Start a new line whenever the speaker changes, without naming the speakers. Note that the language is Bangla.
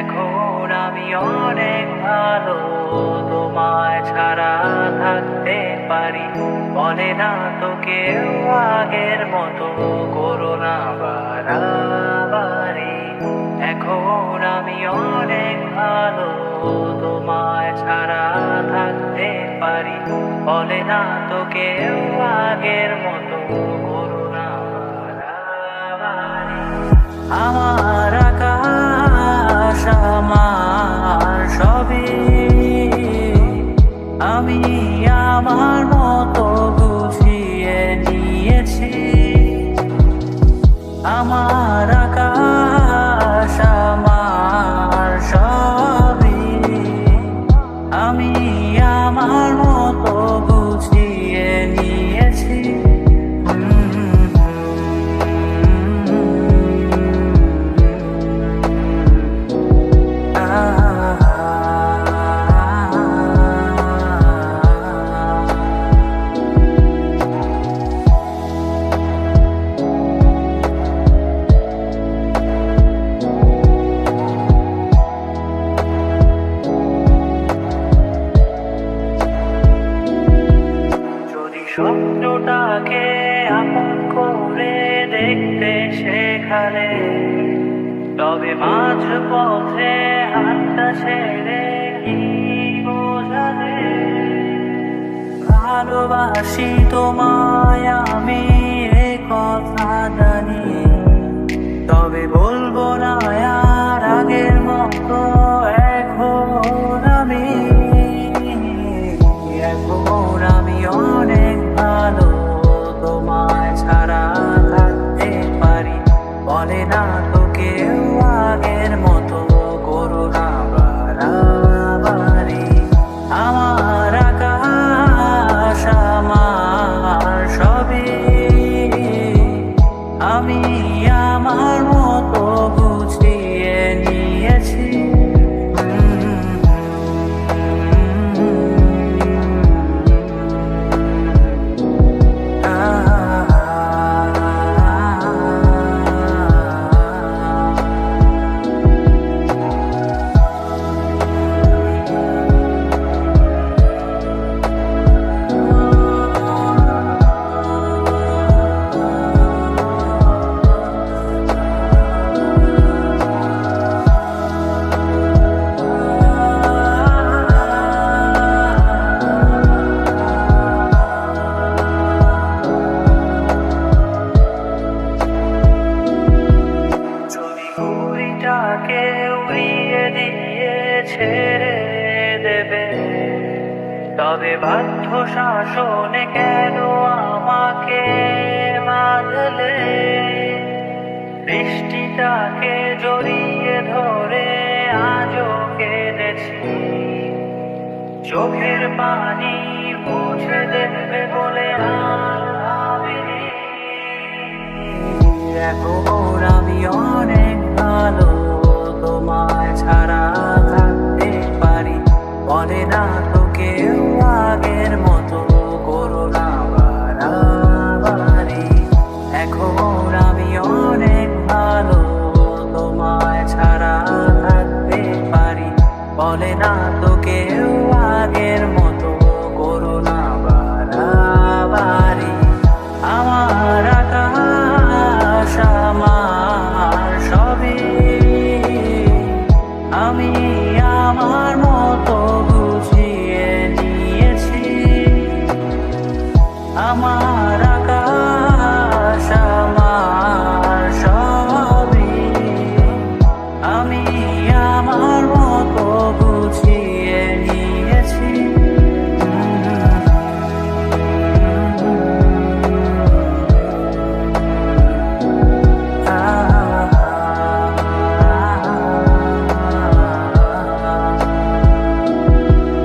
এখন আমি অনেক ভালো, তোমায় ছাড়া থাকতে পারি। বলে আগের মতো করো না বাড়াবাড়ি। এখন ছাড়া পারি বলে না তো কেউ আগের মতো আমার আকাশ আমার, সবই আমি আমার মতো বুঝিয়ে নিয়েছি। আমার আকাশ আমার, সবই আমি শেখালে তবে মাঝ পথে হাতটা ছেড়ে কি বোঝালে ভালোবাসি তোমায় আমি এ কথা জানি। তবে বাধ্য শাসনে কেন আমাকে বাঁধলে? বৃষ্টিটাকে জড়িয়ে ধরে আজও কেঁদেছি। চোখের পানি মুছে দেবে এখন আমি অনেক ভালো, তোমায় ছাড়া থাকতে পারি। বলে না তো কেউ আগের মতো করো না বাড়াবাড়ি। আমার সবে আমি আমার মতো বুঝিয়ে নিয়েছি। আমার